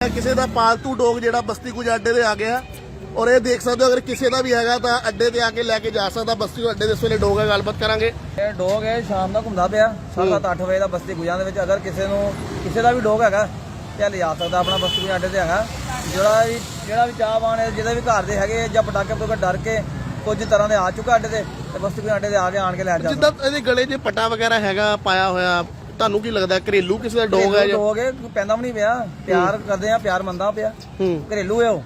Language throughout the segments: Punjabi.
ਕਿਸੇ ਦਾ ਪਾਲਤੂ ਡੋਗ ਜਿਹੜਾ ਬਸਤੀ ਕੁਝ ਅੱਡੇ ਤੇ ਆ ਗਿਆ ਔਰ ਇਹ ਦੇਖ ਸਕਦੇ ਹੋ ਅਗਰ ਕਿਸੇ ਦਾ ਵੀ ਹੈਗਾ ਤਾਂ ਅੱਡੇ ਤੇ ਆ ਕੇ ਲੈ ਕੇ ਜਾ ਸਕਦਾ ਬਸਤੀ ਅੱਡੇ ਦੇ ਇਸ ਵੇਲੇ ਡੋਗ ਹੈ ਗੱਲਬਾਤ ਕਰਾਂਗੇ। ਇਹ ਡੋਗ ਹੈ ਸ਼ਾਮ ਦਾ ਘੁੰਮਦਾ ਪਿਆ 7-8 ਵਜੇ ਦਾ ਬਸਤੀ ਗੁਜਾਂ ਦੇ ਵਿੱਚ ਅਗਰ ਕਿਸੇ ਨੂੰ ਕਿਸੇ ਦਾ ਵੀ ਡੋਗ ਹੈਗਾ ਤੇ ਲਿਜਾ ਸਕਦਾ ਆਪਣਾ ਬਸਤੀ ਗੁਜਾਂ ਅੱਡੇ ਤੇ ਹੈਗਾ। ਜਿਹੜਾ ਵੀ ਜਿਹੜਾ ਵੀ ਚਾਹਵਾਨ ਹੈ ਜਿਹਦੇ ਵੀ ਘਰ ਦੇ ਹੈਗੇ ਜਾਂ ਪਟਾਕੇ ਤੋਂ ਡਰ ਕੇ ਕੁਝ ਤਰ੍ਹਾਂ ਦੇ ਆ ਚੁੱਕਾ ਅੱਡੇ ਤੇ ਤੇ ਬਸਤੀ ਗੁਜਾਂ ਅੱਡੇ ਤੇ ਆ ਕੇ ਆਣ ਕੇ ਲੈ ਜਾਂਦਾ ਜਿੱਦਾਂ ਇਹਦੇ ਗਲੇ 'ਚ ਪਟਾ ਵਗੈਰਾ ਹੈਗਾ ਪਾਇਆ ਹੋਇਆ ਤੁਹਾਨੂੰ ਕੀ ਲੱਗਦਾ ਘਰੇਲੂ ਕਿਸੇ ਦਾ ਡੋਗ ਹੈ ਜਾਂ ਡੋਗ ਹੈ ਕੋਈ ਪੈਂਦਾ ਵੀ ਨਹੀਂ ਪਿਆ ਪਿਆਰ ਕਰਦੇ ਆ ਪਿਆਰ ਮੰਨਦਾ ਪਿਆ। ਹੂੰ। ਘਰੇਲੂ ਹੈ ਉਹ।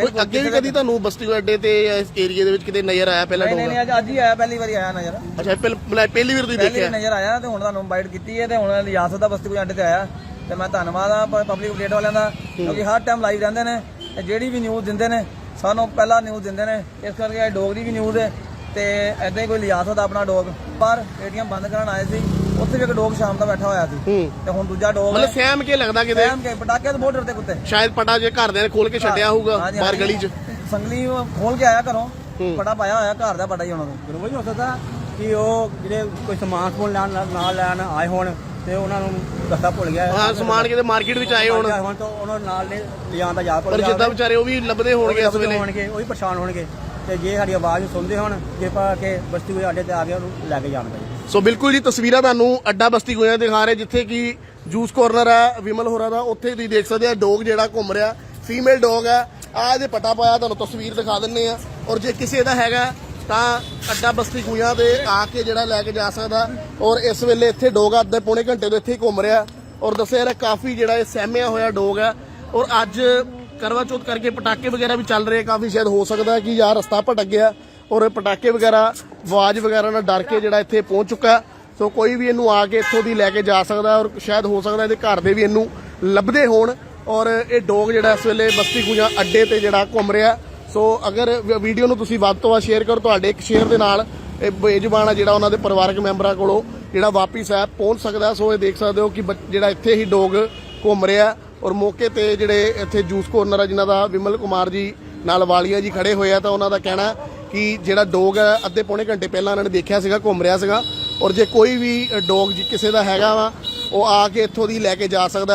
ਕੋਈ ਅੱਗੇ ਵੀ ਕਦੀ ਤੁਹਾਨੂੰ ਬਸਤੀ ਅੱਡੇ ਤੇ ਇਸ ਏਰੀਏ ਦੇ ਵਿੱਚ ਕਿਤੇ ਨਜ਼ਰ ਆਇਆ ਪਹਿਲਾਂ ਨਹੀਂ ਡੋਗ? ਨਹੀਂ ਅੱਜ ਅੱਜ ਹੀ ਆਇਆ ਪਹਿਲੀ ਵਾਰੀ ਆਇਆ ਨਜ਼ਰ। ਅੱਛਾ ਪਹਿਲ- ਪਹਿਲ- ਪਹਿਲੀ ਵਾਰ ਤੁਸੀਂ ਪਹਿਲੀ ਦੇਖਿਆ? ਵਾਰੀ ਨਜ਼ਰ ਆਇਆ ਤੇ ਹੁਣ ਤੁਹਾਨੂੰ ਇਨਵਾਈਟ ਕੀਤੀ ਹੈ ਤੇ ਹੁਣ ਲਿਜਾ ਸਕਦਾ ਬਸਤੀ ਗੁਜਾਂ ਅੱਡੇ ਤੇ ਆਇਆ। ਤੇ ਮੈਂ ਧੰਨਵਾਦ ਆ ਪਬਲਿਕ ਪਲੇਟ ਵਾਲਿਆਂ ਦਾ ਕਿਉਂਕਿ ਹਰ ਟਾਈਮ ਲਾਈਵ ਰਹਿੰਦੇ ਨੇ ਤੇ ਜਿਹੜੀ ਵੀ ਨਿਊਜ਼ ਦਿੰਦੇ ਨੇ ਸਾਨੂੰ ਪਹਿਲਾਂ ਨਿਊਜ਼ ਦਿੰਦੇ ਨੇ। ਇਸ ਕਰਕੇ ਇਹ ਡੋਗ ਦੀ ਵੀ ਨਿਊਜ਼ ਹੈ ਤੇ ਐਦਾਂ ਹੀ ਕੋਈ ਸਕਦਾ ਆਪਣਾ ਡੋਗ। ਪਰ ਏਟੀਐਮ ਬੰਦ ਕਰਨ ਆਏ ਸੀ। ਉੱਥੇ ਵੀ ਇੱਕ ਡੋਗ ਸ਼ਾਮ ਦਾ ਬੈਠਾ ਹੋਇਆ ਸੀ। ਹੂੰ। ਤੇ ਹੁਣ ਦੂਜਾ ਡੋਗ ਮਤਲਬ ਸਹਿਮ ਕੇ ਲੱਗਦਾ ਕਿਤੇ? ਸੈਮ ਕੇ ਪਟਾਕੇ ਤੋਂ ਬਹੁਤ ਡਰਦੇ ਕੁੱਤੇ। ਸ਼ਾਇਦ ਪਟਾ ਜੇ ਘਰਦਿਆਂ ਨੇ ਖੋਲ ਕੇ ਛੱਡਿਆ ਹੋਊਗਾ ਹਾਂਜੀ, ਬਾਹਰ ਹਾਂਜੀ। ਗਲੀ 'ਚ। ਸੰਗਲੀ ਉਹ ਖੋਲ ਕੇ ਆਇਆ ਘਰੋਂ ਹੂੰ। ਪਟਾ ਪਾਇਆ ਹੋਇਆ ਘਰ ਦਾ ਪਟਾ ਹੀ ਉਹਨਾਂ ਨੂੰ ਫਿਰ ਉਹ ਹੀ ਹੋ ਸਕਦਾ ਕਿ ਉਹ ਜਿਹੜੇ ਕੋਈ ਸਮਾਨ ਸਮੂਨ ਲੈਣ ਨਾਲ ਲੈਣ ਆਏ ਹੋਣ ਤੇ ਉਹਨਾਂ ਨੂੰ ਰਸਤਾ ਭੁੱਲ ਗਿਆ। ਹਾਂ ਸਮਾਨ ਕਿਤੇ ਮਾਰਕੀਟ ਵਿੱਚ ਆਏ ਹੋਣ। ਹੁਣ ਤਾਂ ਉਹਨਾਂ ਨਾਲ ਨੇ ਲਿਜਾਣ ਦਾ ਯਾਦ ਭੁੱਲ ਪਰ ਗਿਆ ਜਿੱਦਾਂ ਵਿਚਾਰੇ ਉਹ ਵੀ ਲੱਭਦੇ ਹੋਣਗੇ ਇਸ ਵੇਲੇ। ਹੋਣਗੇ ਉਹ ਵੀ ਪਰੇਸ਼ਾਨ ਹੋਣਗੇ। ਤੇ ਜੇ ਸਾਡੀ ਆਵਾਜ਼ ਨੂੰ ਸੁਣਦੇ ਹੋਣ ਕਿਰਪਾ ਕਰਕੇ ਬਸਤੀ ਕੋਈ ਅੱਡੇ ਤੇ ਆ ਕੇ ਉਹਨੂੰ ਲੈ ਕੇ ਜਾਣ ਭਾਈ। ਸੋ ਬਿਲਕੁਲ ਜੀ, ਤਸਵੀਰਾਂ ਤੁਹਾਨੂੰ ਅੱਡਾ ਬਸਤੀ ਗੋਇਆ ਦਿਖਾ ਰਹੇ, ਜਿੱਥੇ ਕਿ ਜੂਸ ਕੋਰਨਰ ਹੈ, ਵਿਮਲ ਹੋਰਾਂ ਦਾ, ਉੱਥੇ ਤੁਸੀਂ ਦੇਖ ਸਕਦੇ ਆ, ਡੋਗ ਜਿਹੜਾ ਘੁੰਮ ਰਿਹਾ, ਫੀਮੇਲ ਡੋਗ ਹੈ। ਆ ਇਹਦੇ ਪਟਾ ਪਾਇਆ, ਤੁਹਾਨੂੰ ਤਸਵੀਰ ਦਿਖਾ ਦਿੰਨੇ ਆ। ਔਰ ਜੇ ਕਿਸੇ ਦਾ ਹੈਗਾ, ਤਾਂ ਅੱਡਾ ਬਸਤੀ ਗੋਇਆ ਦੇ ਆ ਕੇ ਜਿਹੜਾ ਲੈ ਕੇ ਜਾ ਸਕਦਾ। ਔਰ ਇਸ ਵੇਲੇ ਇੱਥੇ ਡੋਗ ਅੱਧੇ ਪੌਣੇ ਘੰਟੇ ਤੋਂ ਇੱਥੇ ਹੀ ਘੁੰਮ ਰਿਹਾ। ਔਰ ਦੱਸਿਆ ਰਿਹਾ, ਕਾਫੀ ਜਿਹੜਾ ਇਹ ਸਹਿਮਿਆ ਹੋਇਆ ਡੋਗ ਹੈ। ਔਰ ਅੱਜ ਕਰਵਾ ਚੌਥ ਕਰਕੇ ਪਟਾਕੇ ਵਗੈਰਾ ਵੀ ਚੱਲ ਰਹੇ ਕਾਫੀ, ਸ਼ਾਇਦ ਹੋ ਸਕਦਾ ਕਿ ਯਾਰ ਰਸਤਾ ਭਟਕ ਗਿਆ ਔਰ ਪਟਾਕੇ ਵਗੈਰਾ, ਆਵਾਜ਼ ਵਗੈਰਾ ਨਾਲ ਡਰ ਕੇ ਜਿਹੜਾ ਇੱਥੇ ਪਹੁੰਚ ਚੁੱਕਾ ਸੋ ਕੋਈ ਵੀ ਇਹਨੂੰ ਆ ਕੇ ਇੱਥੋਂ ਦੀ ਲੈ ਕੇ ਜਾ ਸਕਦਾ ਔਰ ਸ਼ਾਇਦ ਹੋ ਸਕਦਾ ਇਹਦੇ ਘਰ ਦੇ ਵੀ ਇਹਨੂੰ ਲੱਭਦੇ ਹੋਣ ਔਰ ਇਹ ਡੋਗ ਜਿਹੜਾ ਇਸ ਵੇਲੇ ਬਸਤੀ ਗੁਜਾ ਅੱਡੇ ਤੇ ਜਿਹੜਾ ਘੁੰਮ ਰਿਹਾ ਸੋ ਅਗਰ ਵੀਡੀਓ ਨੂੰ ਤੁਸੀਂ ਵੱਧ ਤੋਂ ਵੱਧ ਸ਼ੇਅਰ ਕਰੋ, ਤੁਹਾਡੇ ਇੱਕ ਸ਼ੇਅਰ ਦੇ ਨਾਲ ਇਹ ਬੇਜ਼ੁਬਾਨ ਆ ਜਿਹੜਾ ਉਹਨਾਂ ਦੇ ਪਰਿਵਾਰਕ ਮੈਂਬਰਾਂ ਕੋਲੋਂ ਜਿਹੜਾ ਵਾਪਿਸ ਹੈ ਪਹੁੰਚ ਸਕਦਾ ਸੋ ਇਹ ਦੇਖ ਸਕਦੇ ਹੋ ਕਿ ਬੱਚ- ਜਿਹੜਾ ਇੱਥੇ ਹੀ ਡੋਗ ਘੁੰਮ ਰਿਹਾ ਔਰ ਮੌਕੇ ਤੇ ਜਿਹੜੇ ਇੱਥੇ ਜੂਸ ਕੋਰਨਰ ਆ, ਜਿਨ੍ਹਾਂ ਦਾ ਵਿਮਲ ਕੁਮਾਰ ਜੀ ਨਾਲ ਵਾਲੀਆ ਜੀ ਖੜੇ ਹੋਏ ਆ, ਤਾਂ ਉਹਨਾਂ ਦਾ ਕਹਿਣਾ ਕਿ ਜਿਹੜਾ ਡੋਗ ਹੈ, ਅੱਧੇ ਪੌਣੇ ਘੰਟੇ ਪਹਿਲਾਂ ਉਹਨਾਂ ਨੇ ਦੇਖਿਆ ਸੀਗਾ, ਘੁੰਮ ਰਿਹਾ ਸੀਗਾ। ਔਰ ਜੇ ਕੋਈ ਵੀ ਡੋਗ ਜੀ ਕਿਸੇ ਦਾ ਹੈਗਾ ਵਾ, ਉਹ ਆ ਕੇ ਇੱਥੋਂ ਦੀ ਲੈ ਕੇ ਜਾ ਸਕਦਾ